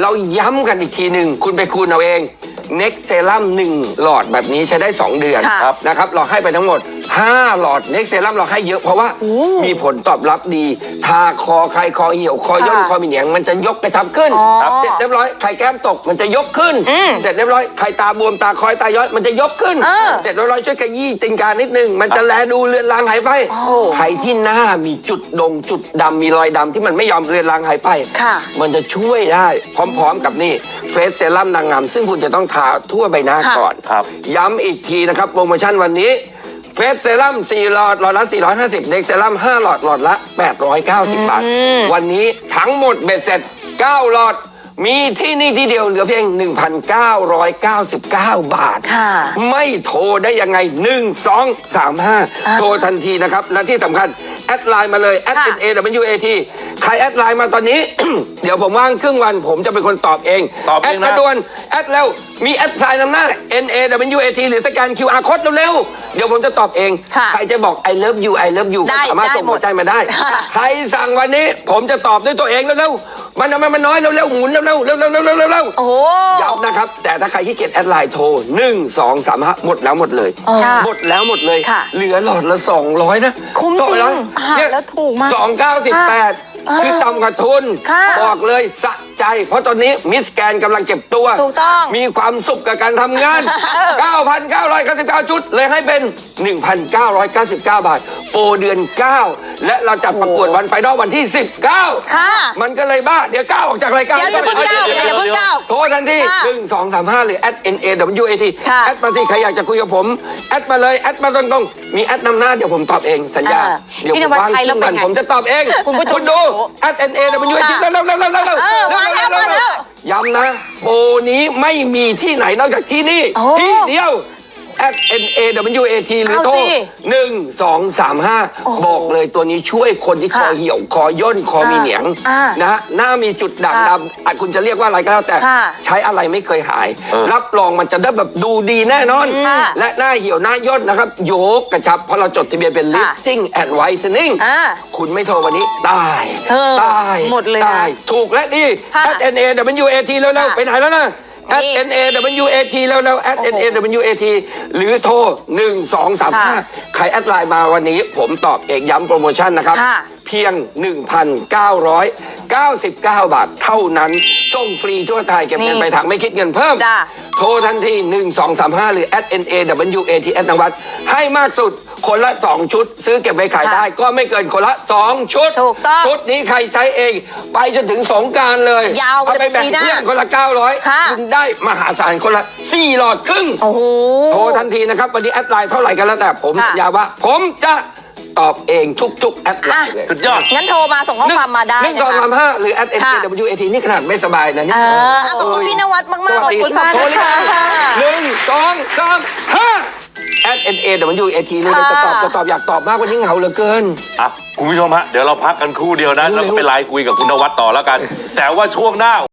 เราย้ำกันอีกทีหนึ่งคุณไปคูณเอาเอง Next Serum 1 หลอดแบบนี้ใช้ได้ 2 เดือนค่ะครับนะครับเราให้ไปทั้งหมด 5 หลอด Next Serum เราให้เยอะเพราะว่ามีผลตอบรับดี ทาคอใครคอเหี่ยว คอย่นค่ะคอมีเหนียงมันจะยกกระชับขึ้นอ๋อครับเสร็จเรียบร้อยใครแก้มตกมันจะยกขึ้น อืมเสร็จเรียบร้อยใครตาบวมตาคอยตาย้อยมันจะยกขึ้น เออ เสร็จเรียบร้อยช่วยขยี้ติงการนิดนึงมันจะแลดูเลือนลางหายไป โอ้ใครที่หน้ามีจุดดงจุดดำมีรอยดำที่มันไม่ยอมเลือนลางหายไป ค่ะ มันจะช่วยได้พร้อมๆกับนี่เฟสเซรั่มนางงามซึ่งคุณจะต้องทาทั่วใบหน้าค่ะ ก่อน ครับ ย้ำอีกทีนะครับ โปรโมชั่นวันนี้ เฟสเซรั่ม4หลอด หลอดละ 450 เด็กเซรั่ม5หลอด หลอดละ 890 บาท วันนี้ทั้งหมดเบ็ดเสร็จ 9 หลอด มีที่นี่ที่เดียวเหลือเพียง 1,999 บาท ค่ะไม่โทรได้ยังไง 1 2 3 5 โทรทันทีนะครับ และที่สำคัญ แอดไลน์มาเลยแอดค่ะเป็น A W A T ใครแอดไลน์มาตอนนี้ เดี๋ยวผมว่างครึ่งวันผมจะเป็นคนตอบเองตอบแอเอดงมานะด่วนแอดแล้วมีแอดไลน์นำหน้า N A W A T หรือสแกน QR code เร็วๆเดี๋ยวผมจะตอบเอง ค่ะใครจะบอก I love you I love you ได้ก็สามารถได้ส่งหมดหัวใจมาได้ ค่ะ ใครสั่งวันนี้ผมจะตอบด้วยตัวเองเร็วๆ มันทำไมมันน้อยเร็วๆหมุนเร็วๆเร็วๆเร็วๆเร็วๆเร็วๆโอ้โหย้ำนะครับ แต่ถ้าใครขี้เกียจแอดไลน์โทร1 2 3 5หมดแล้วหมดเลยอ๋อหมดแล้วหมดเลย ค่ะเหลือหลอดละ 200 นะคุ้มจริงต่อร้อยอ่าเนี่ยแล้วถูกมากสองเก้าสิบแปดอ่าคือต่ำกว่าทุน ค่ะ บอกเลยสะ ใจ เพราะตอนนี้มิสแกนกำลังเก็บตัว ถูกต้อง มีความสุขกับการทำงาน 9,999 ชุด เลยให้เป็น 1,999 บาท โปรเดือน 9 และเราจัดประกวดวันไฟนอลวันที่ 19 ค่ะ มันก็เลยบ้า เดี๋ยวก้าวออกจากรายการเดี๋ยวอย่าเพิ่งก้าวอย่าอย่าเพิ่งก้าวโทรทันทีค่ะหนึ่งสองสามห้าหรือ at n a w a t ค่ะแอดมาสิใครอยากจะคุยกับผม แอดมาเลย แอดมาตรงๆ มีแอดนำหน้าเดี๋ยวผมตอบเองสัญญา เออเดี๋ยวพี่ผนมวัดว่างใช้แล้วครึ่งเป็วันนไง ผมจะตอบเอง คุณผู้ชมคุณดู at n a w a t ค่ะเร็วๆเร็วๆเร็วๆเร็วๆเออมาแล้วมาแล้วย้ำนะ โปรนี้ไม่มีที่ไหนนอกจากที่นี่โอ้ที่เดียว at n a w a t หรือโทรเอาสิ หนึ่งสองสามห้าโอ้โหบอกเลยตัวนี้ช่วยคนที่คอค่ะเหี่ยวคอย่นคอมีเหนียงอ่านะฮะหน้ามีจุดด่างค่ะดำอะคุณจะเรียกว่าอะไรก็แล้วแต่ ค่ะใช้อะไรไม่เคยหายเออรับรองมันจะได้แบบดูดีแน่นอน ค่ะและหน้าเหี่ยวหน้าย่นนะครับโยกกระชับเพราะเราจดทะเบียนเป็น ค่ะ lifting and whitening อ่าคุณไม่โทรวันนี้ตายเออตายหมดเลยนะตายถูกและดี ค่ะ at n a w a t แล้วค่ะๆไปไหนแล้วนะ at นี่ n a w a t แล้วแล้ว at n a w a t หรือโทร 1 2 3 ค่ะ5 ใครแอดไลน์มาวันนี้ ผมตอบเอกย้ำโปรโมชั่นนะครับ ค่ะ เพียง 1,999 บาทเท่านั้นส่งฟรีทั่วไทยเก็บเงินนี่ไปลายทางไม่คิดเงินเพิ่ม จ้ะโทรทันที 1 2 3 5 หรือ at n a w a t แอดนวัดให้มากสุดคนละ 2 ชุด ซื้อเก็บไว้ขายค่ะได้ก็ไม่เกินคนละ 2 ชุด ถูกต้องชุดนี้ใครใช้เอง ไปจนถึงสงกรารเลยยาวเอาไปแบ่งปีหน้าเพื่อนคนละ 900ค่ะคุณได้มหาศาลคนละ 4 หลอดครึ่งโอ้โหโทรทันทีนะครับ วันนี้แอดไลน์เท่าไหร่กันแล้วแต่ผมค่ะสัญญาว่า ผมจะ ตอบเองทุกๆแอดไลอะน์เลยสุดยอด งั้นโทรมาส่งข้อความมาได้หนึ่งนะสองคะ สามห้าหรือ at n ค่ะ w a t นี่ขนาดไม่สบายนะนี่เออเอาขอบคุณพี่นวัดมากๆสวัสดีขอบคุณมากโทรเลยค่ะ หนึ่งสองสามห้า at n a w a t เลยจะตอบค่ะจะตอบอยากตอบมากกว่านี้เหงาเหลือเกิน อะคุณผู้ชมฮะ เดี๋ยวเราพักกันครู่เดียวนะ แล้วก็ไปไลน์คุยกับคุณนวัดต่อแล้วกัน แต่ว่าช่วงหน้า